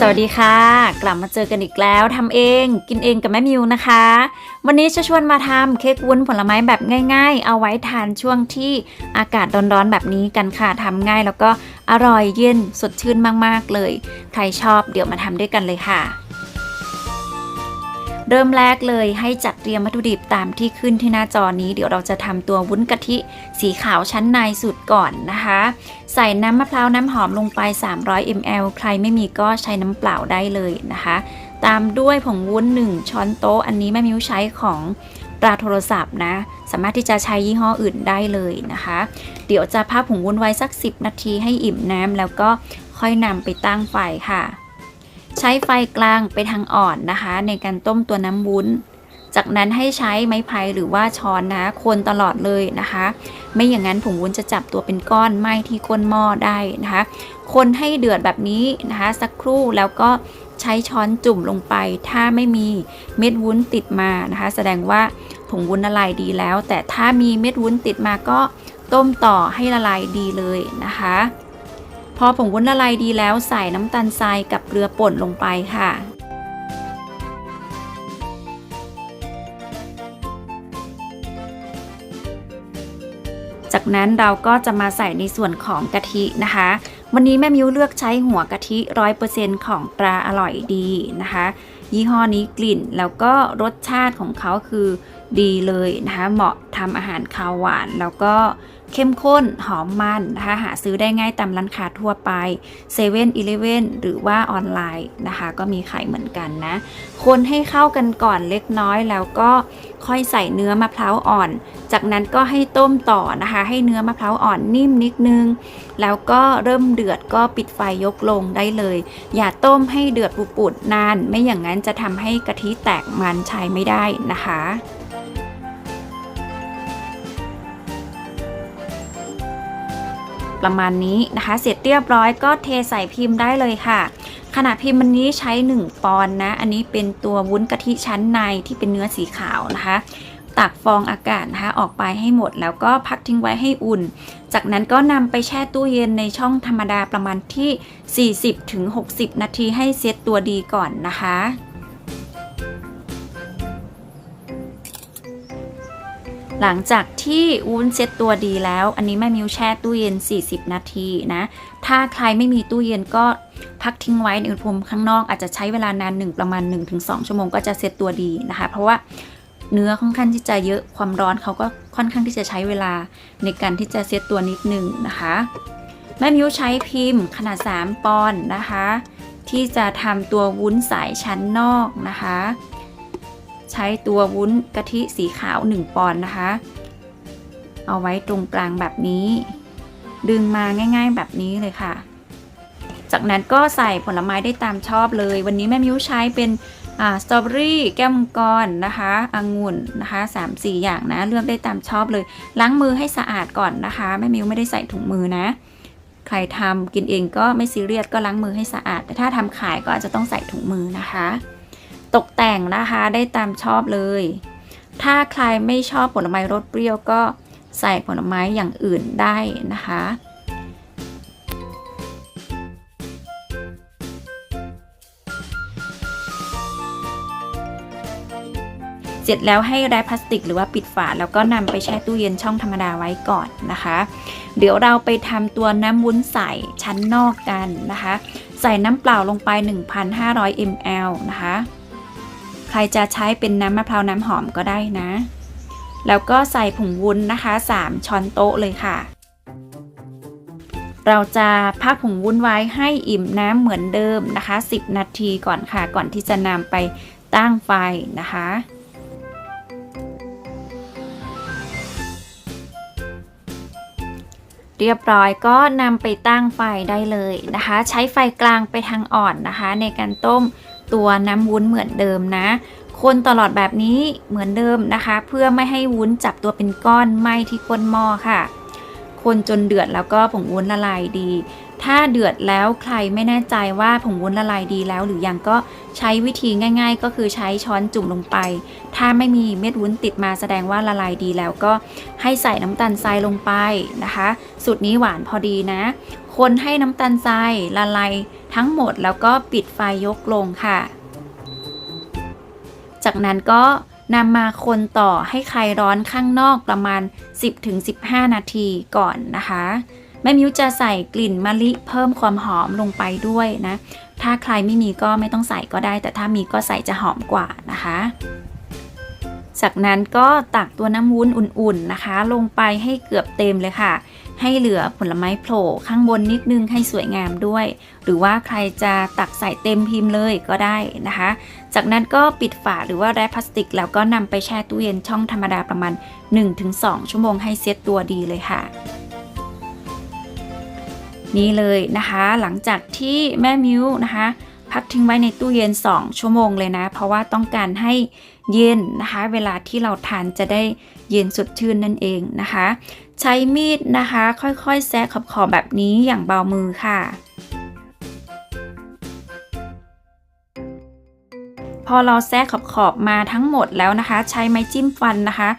สวัสดีค่ะ กลับมาเจอกันอีกแล้วทำเองกินเองกับแม่มิวนะคะ วันนี้จะชวนมาทำเค้กวุ้นผลไม้แบบง่าย ๆ เอาไว้ทานช่วงที่อากาศร้อนๆแบบนี้กันค่ะทำง่ายแล้วก็อร่อยเย็นสดชื่นมากๆเลย ใครชอบเดี๋ยวมาทำด้วยกันเลยค่ะ เริ่มแรกเลยให้จัดเตรียมวัตถุดิบตามที่ขึ้นที่หน้าจอนี้ เดี๋ยวเราจะทำตัววุ้นกะทิสีขาวชั้นในสุดก่อนนะคะ ใส่น้ำมะพร้าวน้ำหอมลงไป 300 ml ใครไม่มีก็ใช้น้ำเปล่าได้เลยนะคะ ตามด้วยผงวุ้น 1 ช้อนโต๊ะ อันนี้แม่มิวใช้ของตราโทรศัพท์นะ สามารถที่จะใช้ยี่ห้ออื่นได้เลยนะคะ เดี๋ยวจะพักผงวุ้นไว้สัก 10 นาทีให้อิ่มน้ำแล้วก็ค่อยนำไปตั้งไฟค่ะ ใช้ไฟกลางไปทางอ่อนนะคะ ในการต้มตัวน้ำวุ้น จากนั้นให้ใช้ไม้พายหรือว่าช้อนนะคนตลอดเลยนะคะ ไม่อย่างนั้นผงวุ้นจะจับตัวเป็นก้อนไหม้ที่ก้นหม้อได้นะคะ คนให้เดือดแบบนี้นะคะ สักครู่แล้วก็ใช้ช้อนจุ่มลงไป ถ้าไม่มีเม็ดวุ้นติดมานะคะ แสดงว่าผงวุ้นละลายดีแล้ว แต่ถ้ามีเม็ดวุ้นติดมาก็ต้มต่อให้ละลายดีเลยนะคะ พอผงวุ้นละลายดีแล้วใส่น้ำตาลทรายกับเกลือป่นลงไปค่ะจากนั้นเราก็จะมาใส่ในส่วนของกะทินะคะ วันนี้แม่มิวเลือกใช้หัวกะทิ100%ของตราอร่อยดีนะคะ ยี่ห้อนี้กลิ่นแล้วก็รสชาติของเขาคือดีเลยนะคะ เหมาะทำอาหารคาวหวานแล้วก็ เข้มข้นหอมมันนะคะหาซื้อได้ง่ายตามร้านค้าทั่วไป7 e เ e ่ e อหรือว่าออนไลน์นะคะ ก็มีขายเหมือนกันนะ คนให้เข้ากันก่อนเล็กน้อยแล้วก็ค่อยใส่เนื้อมะพร้าวอ่อน จากนั้นก็ให้ต้มต่อนะคะ ให้เนื้อมะพร้าวอ่อนนิ่มนิดนึง แล้วก็เริ่มเดือดก็ปิดไฟยกลงได้เลย อย่าต้มให้เดือดปุดๆนาน ไม่อย่างนั้นจะทำให้กะทิแตกมันใช้ไม่ได้นะคะ ประมาณนี้นะคะ เสร็จเรียบร้อยก็เทใส่พิมพ์ได้เลยค่ะ ขนาดพิมพ์มันนี้ใช้ 1 ปอนด์นะ อันนี้เป็นตัววุ้นกะทิชั้นในที่เป็นเนื้อสีขาวนะคะตักฟองอากาศนะคะออกไปให้หมดแล้วก็พักทิ้งไว้ให้อุ่น จากนั้นก็นำไปแช่ตู้เย็นในช่องธรรมดาประมาณที่ 40-60 นาทีให้เซตตัวดีก่อนนะคะ หลังจากที่วุ้นเซ็ตตัวดีแล้ว อันนี้แม่มิวแช่ตู้เย็น 40 นาทีนะ ถ้าใครไม่มีตู้เย็นก็พักทิ้งไว้ในอุณหภูมิข้างนอกอาจจะใช้เวลานานหนึ่งประมาณ 1-2 ชั่วโมงก็จะเซ็ตตัวดีนะคะ เพราะว่าเนื้อค่อนข้างที่จะเยอะความร้อนเขาก็ค่อนข้างที่จะใช้เวลาในการที่จะเซ็ตตัวนิดหนึ่งนะคะ แม่มิวใช้พิมพ์ขนาด 3 ปอนด์นะคะ ที่จะทำตัววุ้นสายชั้นนอกนะคะ ใช้ตัววุ้นกะทิสีขาว 1 ปอนด์นะคะ เอาไว้ตรงกลางแบบนี้ ดึงมาง่ายๆแบบนี้เลยค่ะ จากนั้นก็ใส่ผลไม้ได้ตามชอบเลย วันนี้แม่มิวใช้เป็นสตรอเบอรี่แก้วมังกรนะคะองุ่นนะคะ3 4 อย่างนะ เลือกได้ตามชอบเลย ล้างมือให้สะอาดก่อนนะคะแม่มิวไม่ได้ใส่ถุงมือนะ ใครทำกินเองก็ไม่ซีเรียสก็ล้างมือให้สะอาด แต่ถ้าทำขายก็อาจจะต้องใส่ถุงมือนะคะ ตกแต่งนะคะได้ตามชอบเลย ถ้าใครไม่ชอบผลไม้รสเปรี้ยวก็ใส่ผลไม้อย่างอื่นได้นะคะเสร็จแล้วให้แรปพลาสติกหรือว่าปิดฝาแล้วก็นำไปแช่ตู้เย็นช่องธรรมดาไว้ก่อนนะคะ เดี๋ยวเราไปทำตัวน้ำวุ้นใสชั้นนอกกันนะคะ ใส่น้ำเปล่าลงไป 1,500 ml นะคะ ใครจะใช้เป็นน้ำมะพร้าวน้ำหอมก็ได้นะ แล้วก็ใส่ผงวุ้นนะคะ 3 ช้อนโต๊ะเลยค่ะ เราจะพักผงวุ้นไว้ให้อิ่มน้ำเหมือนเดิมนะคะ 10 นาทีก่อนค่ะ ก่อนที่จะนำไปตั้งไฟนะคะเรียบร้อยก็นำไปตั้งไฟได้เลยนะคะ ใช้ไฟกลางไปทางอ่อนนะคะ ในการต้ม ตัวน้ำวุ้นเหมือนเดิมนะ คนตลอดแบบนี้เหมือนเดิมนะคะ เพื่อไม่ให้วุ้นจับตัวเป็นก้อนไหม้ที่ก้นหม้อค่ะ คนจนเดือดแล้วก็ผงวุ้นละลายดี ถ้าเดือดแล้วใครไม่แน่ใจว่าผงวุ้นละลายดีแล้ว หรือยังก็ใช้วิธีง่าย ๆ ก็คือใช้ช้อนจุ่มลงไป ถ้าไม่มีเม็ดวุ้นติดมาแสดงว่าละลายดีแล้วก็ให้ใส่น้ำตาลทรายลงไปนะคะ สูตรนี้หวานพอดีนะ คนให้น้ำตาลทรายละลายทั้งหมดแล้วก็ปิดไฟยกลงค่ะ จากนั้นก็นำมาคนต่อให้ไข่ร้อนข้างนอกประมาณ 10-15 นาทีก่อนนะคะ แม่มิวจะใส่กลิ่นมะลิเพิ่มความหอมลงไปด้วยนะ ถ้าใครไม่มีก็ไม่ต้องใส่ก็ได้ แต่ถ้ามีก็ใส่จะหอมกว่านะคะ จากนั้นก็ตักตัวน้ำวุ้นอุ่นๆนะคะ ลงไปให้เกือบเต็มเลยค่ะ ให้เหลือผลไม้โผล่ข้างบนนิดนึงให้สวยงามด้วย หรือว่าใครจะตักใส่เต็มพิมพ์เลยก็ได้นะคะ จากนั้นก็ปิดฝาหรือว่าแรปพลาสติก แล้วก็นำไปแช่ตู้เย็นช่องธรรมดาประมาณ 1-2 ชั่วโมงให้เซตตัวดีเลยค่ะนี่เลยนะคะ หลังจากที่แม่มิวนะคะ พักทิ้งไว้ในตู้เย็น 2 ชั่วโมงเลยนะ เพราะว่าต้องการให้เย็นนะคะ เวลาที่เราทานจะได้เย็นสดชื่นนั่นเองนะคะ ใช้มีดนะคะ ค่อยๆแซะขอบๆแบบนี้อย่างเบามือค่ะพอเราแซะขอบๆมาทั้งหมดแล้วนะคะ ใช้ไม้จิ้มฟันนะคะ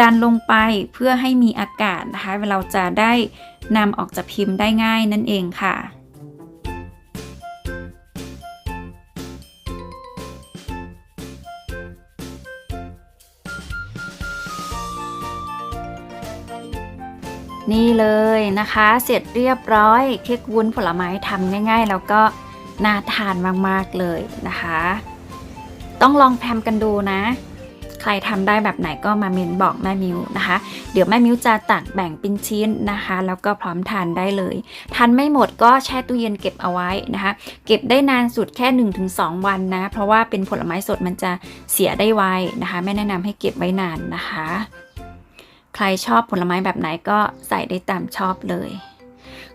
ดันลงไปเพื่อให้มีอากาศนะคะ เราจะได้นำออกจากพิมพ์ได้ง่ายนั่นเองค่ะ นี่เลยนะคะ เสร็จเรียบร้อยเค้กวุ้นผลไม้ทำง่าย ๆ แล้วก็น่าทานมากๆเลยนะคะ ต้องลองแพมกันดูนะ ใครทำได้แบบไหนก็มาเมนบอกแม่มิวนะคะ เดี๋ยวแม่มิวจะตักแบ่งเป็นชิ้นนะคะ แล้วก็พร้อมทานได้เลย ทานไม่หมดก็แช่ตู้เย็นเก็บเอาไว้นะคะ เก็บได้นานสุดแค่ 1-2 วันนะ เพราะว่าเป็นผลไม้สดมันจะเสียได้ไวนะคะ ไม่แนะนำให้เก็บไว้นานนะคะ ใครชอบผลไม้แบบไหนก็ใส่ได้ตามชอบเลย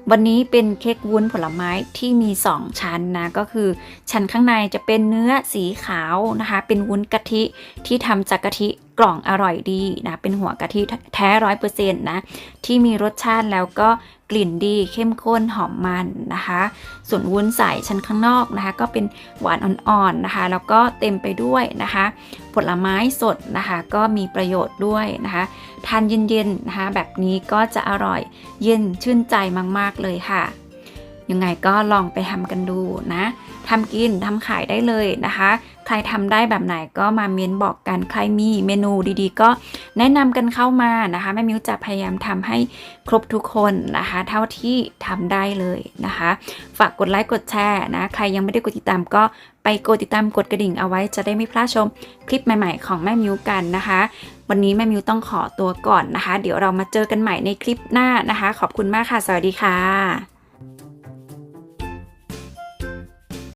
วันนี้เป็นเค้กวุ้นผลไม้ที่มี 2 ชั้นนะ ก็คือ ชั้นข้างในจะเป็นเนื้อสีขาวนะคะ เป็นวุ้นกะทิที่ทำจากกะทิกล่องอร่อยดีนะเป็นหัวกะทิแท้ร้อยเปอร์เซ็นต์นะที่มีรสชาติแล้วก็กลิ่นดีเข้มข้นหอมมันนะคะ ส่วนวุ้นใสชั้นข้างนอกนะคะ ก็เป็นหวานอ่อนๆนะคะ แล้วก็เต็มไปด้วยนะคะ ผลไม้สดนะคะ ก็มีประโยชน์ด้วยนะคะทานเย็นๆนะคะ แบบนี้ก็จะอร่อยเย็นชื่นใจมากๆเลยค่ะ ยังไงก็ลองไปทำกันดูนะทำกินทำขายได้เลยนะคะ ใครทำได้แบบไหนก็มาเมนบอกกัน ใครมีเมนูดีๆ ก็แนะนำกันเข้ามานะคะแม่มิวจะพยายามทำให้ครบทุกคนนะคะ เท่าที่ทำได้เลยนะคะ ฝากกดไลค์กดแชร์นะ ใครยังไม่ได้กดติดตามก็ไปกดติดตามกดกระดิ่งเอาไว้จะได้ไม่พลาดชมคลิปใหม่ๆ ของแม่มิวกันนะคะ วันนี้แม่มิวต้องขอตัวก่อนนะคะ เดี๋ยวเรามาเจอกันใหม่ในคลิปหน้านะคะ ขอบคุณมากค่ะ สวัสดีค่ะ